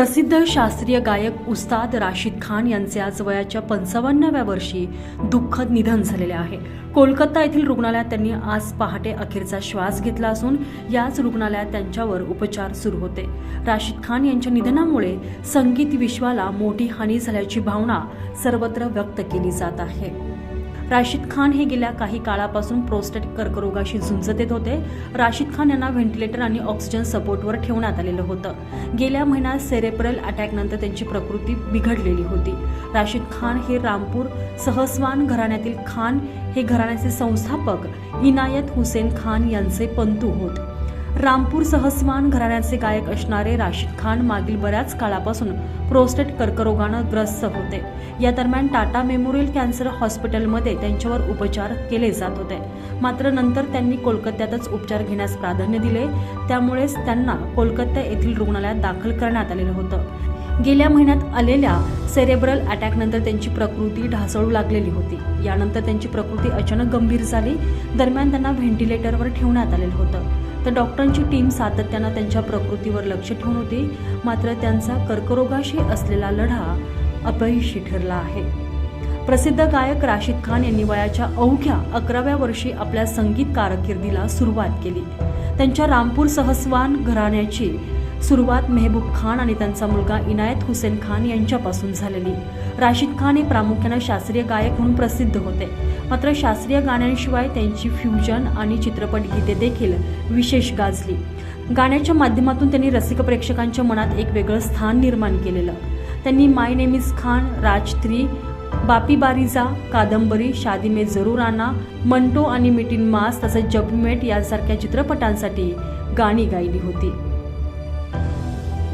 प्रसिद्ध शास्त्रीय गायक उस्ताद राशिद खान यांचे आज वयाच्या पंचावन्नाव्या वर्षी दुःखद निधन झालेले आहे. कोलकाता येथील रुग्णालयात त्यांनी आज पहाटे अखेरचा श्वास घेतला असून याच रुग्णालयात त्यांच्यावर उपचार सुरू होते. राशिद खान यांच्या निधनामुळे संगीत विश्वाला मोठी हानी झाल्याची भावना सर्वत्र व्यक्त केली जात आहे. राशिद खान हे गेल्या काही काळापासून प्रोस्टेट कर्करोगाशी झुंजत येत होते. राशिद खान यांना व्हेंटिलेटर आणि ऑक्सिजन सपोर्टवर ठेवण्यात आलेलं होतं. गेल्या महिन्यात सेरेब्रल अटॅकनंतर त्यांची प्रकृती बिघडलेली होती. राशिद खान हे रामपूर सहस्वान घराण्यातील खान हे घराण्याचे संस्थापक इनायत हुसेन खान यांचे पंतू होत. रामपूर सहस्वान घराण्याचे गायक असणारे राशीद खान मागील बऱ्याच काळापासून प्रोस्टेट कर्करोगानं ग्रस्त होते. या दरम्यान टाटा मेमोरियल कॅन्सर हॉस्पिटलमध्ये त्यांच्यावर उपचार केले जात होते. मात्र नंतर त्यांनी कोलकात्यातच उपचार घेण्यास प्राधान्य दिले. त्यामुळेच त्यांना कोलकाता येथील रुग्णालयात दाखल करण्यात आलेलं होतं. गेल्या महिन्यात आलेल्या सेरेब्रल अटॅकनंतर त्यांची प्रकृती ढासळू लागलेली होती. यानंतर त्यांची प्रकृती अचानक गंभीर झाली. दरम्यान त्यांना व्हेंटिलेटरवर ठेवण्यात आलेलं होतं. तर डॉक्टरांची टीम सातत्यानं त्यांच्या प्रकृतीवर लक्ष ठेवून होती. मात्र त्यांचा कर्करोगाशी असलेला लढा अपयशी ठरला आहे. प्रसिद्ध गायक राशिद खान यांनी वयाच्या अवघ्या अकराव्या वर्षी आपल्या संगीत कारकिर्दीला सुरुवात केली. त्यांच्या रामपूर सहस्वान घराण्याची सुरुवात मेहबूब खान आणि त्यांचा मुलगा इनायत हुसेन खान यांच्यापासून झालेली. राशिद खान हे प्रामुख्यानं शास्त्रीय गायक म्हणून प्रसिद्ध होते. मात्र शास्त्रीय गाण्यांशिवाय त्यांची फ्युजन आणि चित्रपट गीते देखील विशेष गाजली. गाण्याच्या माध्यमातून त्यांनी रसिक प्रेक्षकांच्या मनात एक वेगळं स्थान निर्माण केलेलं. त्यांनी my name is Khan Raaz three Bapi बारिजा कादंबरी शादी में जरूर आना मंटो आणि मिटिन मास तसंच जबमेट यासारख्या चित्रपटांसाठी गाणी गायली होती.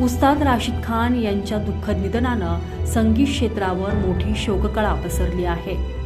उस्ताद राशिद खान यांच्या दुःखद निधनानं संगीत क्षेत्रावर मोठी शोककळा पसरली आहे.